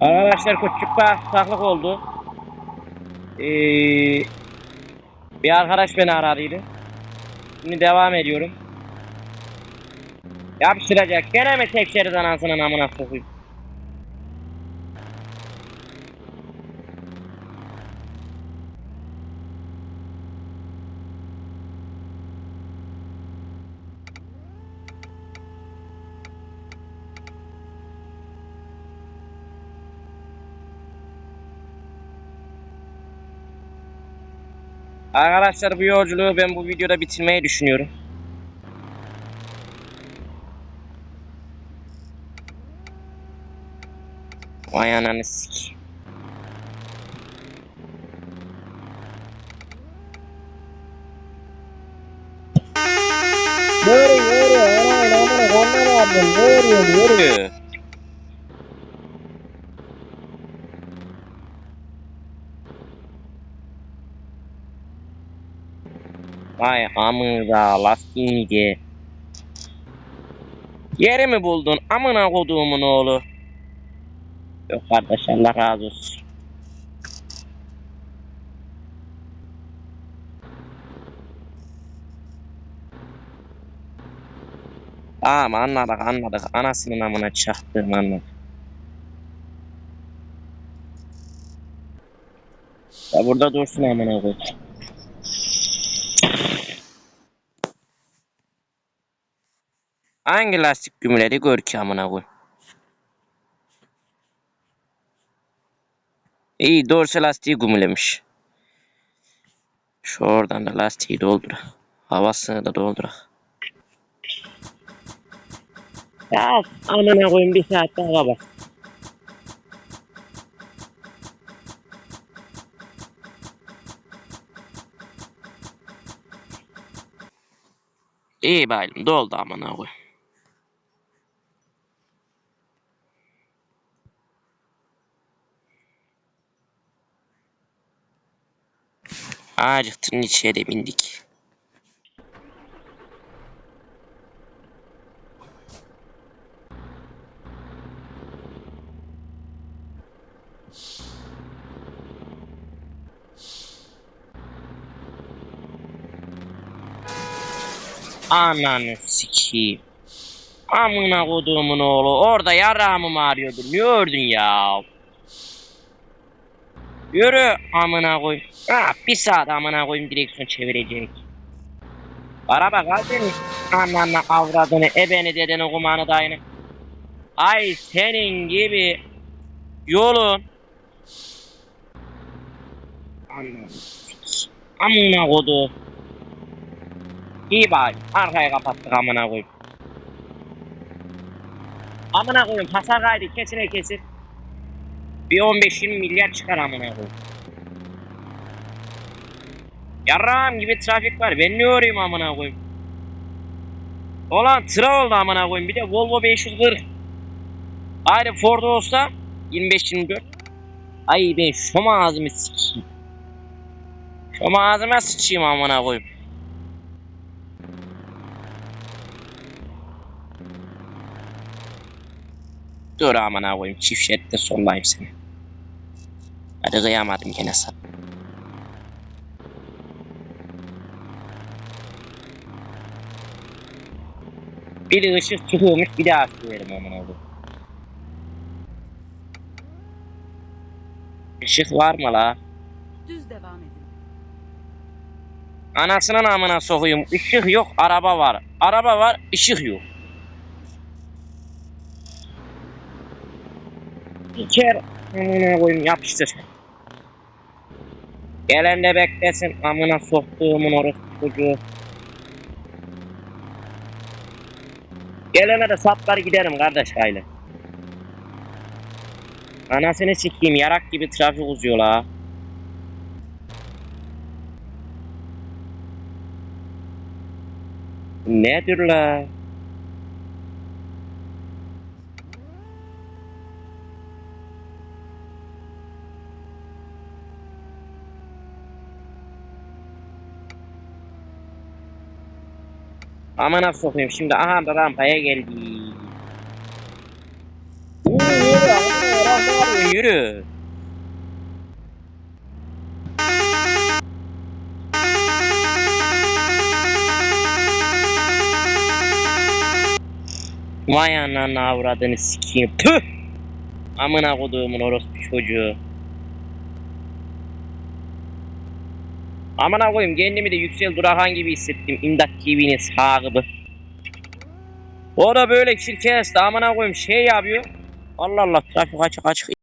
Arkadaşlar küçük bir aksaklık oldu. Ee, bir arkadaş beni aradıydı. Şimdi devam ediyorum. Yapıştıracak. Gene mi tek şerit anasının amına sokayım? Arkadaşlar bu yolculuğu ben bu videoda bitirmeyi düşünüyorum. Vay ananı sik. Yürü yürü anayla amına konuna abim yürü yürü. Vay amına lastiğini Yeri mi buldun amına koduğumun oğlu? Yok kardeş Allah razı olsun. Tamam anladık anladık. Anasının amına çaktım anladık. Ya burada dursun amına koy. Hangi lastik gümüleri gör ki amına koy. İyi dorsa lastiği gümülemiş. Şu oradan da lastiği doldur. Havasını da doldur. Ya amına koyayım bir saat daha bak. İyi bayım doldu amına koy. Acıktın içeri bindik. Ananı sikeyim. Amına koduğumun oğlu orada yarağımı mı arıyordun? Ne ördün ya? Yürü amına koy. Ha, bir saat amına koyayım direksiyon çevirecek. Araba kalbini ananı avradını ebeni dedeni kumanı dayını. Ay senin gibi yolun sikeyim. Amına kodu. İyi bari. Arkaya kapattık amına koyayım. Amına koyayım hasar kaydı kesine kesir. Bir 15-20 milyar çıkar amına koyayım. Yarrağım gibi trafik var. Ben ne yorayım amına koyayım. Olan tıra oldu amına koyayım. Bir de Volvo 540. Ayrı Ford olsa 25-24. Ay ben şoma ağzımı sikeyim. Şoma ağzıma sıçayım amına koyayım. Dur amına koyayım. Çift şeritte sollayayım seni. Hadi kıyamadım gene sana. Biri ışık çıkıyormuş bir daha açıverim amına koyayım. Işık var mı la? Düz devam edin. Anasının amına sokuyum. Işık yok, araba var. Araba var, ışık yok. İçer amına koyayım yapıştır. Gelen de beklesin amına soktuğumun orospu çocuğu. Gelene de saplar giderim kardeş hayli. Anasını sikeyim yarak gibi trafik uzuyor la. Nedir la? Amına sokayım şimdi aha da rampaya geldi. Yürü, yürü. Vay ananı avradını sikeyim. Tüh! Amına koduğumun orospu çocuğu. Amına koyayım kendimi de Yüksel Durahan gibi hissettim. İmdat TV'nin sahibi. O da böyle şirket amına koyayım şey yapıyor. Allah Allah trafik açık açık